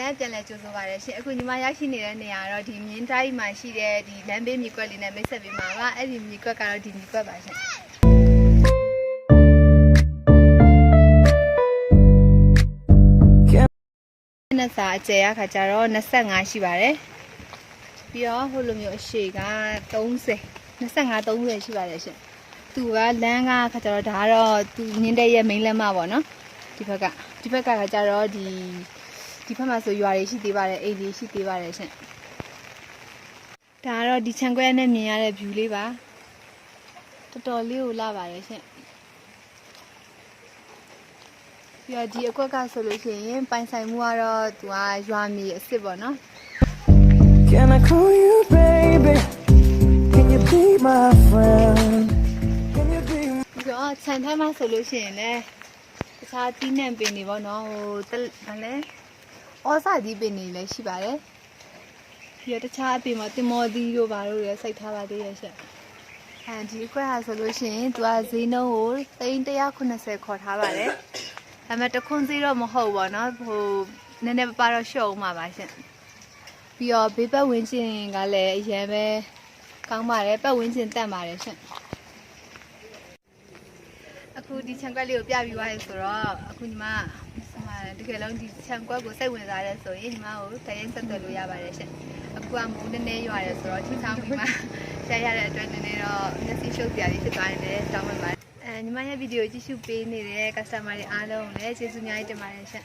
လည်းပြန်လဲကြိုးဆိုပါရရှင်အခုညီမရောက်ရှိနေတဲ့နေရာကတော့ဒီမြင်းတိုင်းမှာရှိတဲ့ဒီလမ်းဘေးမြေကွက်လေးနဲ့မိတ်ဆက်ပေးမှာပါအဲ့ဒီမြေကွက်ကတော့ဒီမြေကွက်ပါရှင်နှစ်စာအကျယ်ရခါကျတော့25ရှိပါတယ်ပြီးတော့ဟိုလိုမျိုးအရှိက30 25 30ရှိပါတယ်ရှင်သူကလမ်းကခါကျတော့ဒါကတော့သူမြင်းတဲ့ရဲ့ main လမ်းမပေါ့နော်ဒီဘက်ကဒီဘက်ကခါကျတော့ဒီ ဒီဘက်မှာဆိုရွာတွေရှိသေးပါတယ်အိမ်တွေရှိသေးပါတယ်ရှင်ဒါကတော့ဒီခြံခွဲနဲ့မြင်ရတဲ့ view လေးပါတော်တော်လေးကိုလာပါတယ်ရှင်ပြီးတော့ဒီအကွက်ကဆိုလို့ရှိရင်ပိုင်ဆိုင်မှုကတော့သူကရွာမြေအစ်စ်ပေါ့နော် Can I call you baby? Can you be my friend? Can you be ပြီးတော့ခြံထဲမှာဆိုလို့ရှိရင်လည်းတခြားတီးနှံပင်တွေပေါ့နော်ဟိုတဘာလဲ ဩစာတီးပင်တွေလည်းရှိပါတယ်ပြီးတော့တခြားအပင်မှာတင်မော်သီးတို့ဘာလို့လဲစိုက်ထားပါသေးရဲ့ရှင့်အဲဒီအခွက်ဟာဆိုလို့ရှိရင်သူကဈေးနှုန်းကို380ခေါ်ထားပါတယ်ဒါပေမဲ့တခွန်းဈေးတော့မဟုတ်ပါတော့ဟိုနည်းနည်းပါးပါတော့ရှော့အောင်ပါပါရှင့်ပြီးတော့ဘေးပတ်ဝန်းကျင်ကလည်းအရင်ပဲကောင်းပါတယ်ပတ်ဝန်းကျင်တန့်ပါတယ်ရှင့်အခုဒီခြံကွက်လေးကိုပြပြီးသွားပြီဆိုတော့အခုညီမဆမ တကယ်လုံးဒီခြံကွက်ကိုစိတ်ဝင်စားရဲဆိုရင်ညီမကိုတရင်ဆက်သွယ်လို့ရပါတယ်ရှင်အခုကမိုးနည်းနည်းရွာရဲဆိုတော့ချင်းချောင်းပြီးမှရှာရတဲ့အတွက်နည်းနည်းတော့မျက်စိရှုပ်စရာလေးဖြစ်သွားနေတယ်တောင်းပန်ပါတယ်အဲညီမရဲ့ဗီဒီယိုကြည့်ရှုပေးနေတဲ့ customer တွေအားလုံးကိုလည်းကျေးဇူးအများကြီးတင်ပါတယ်ရှင်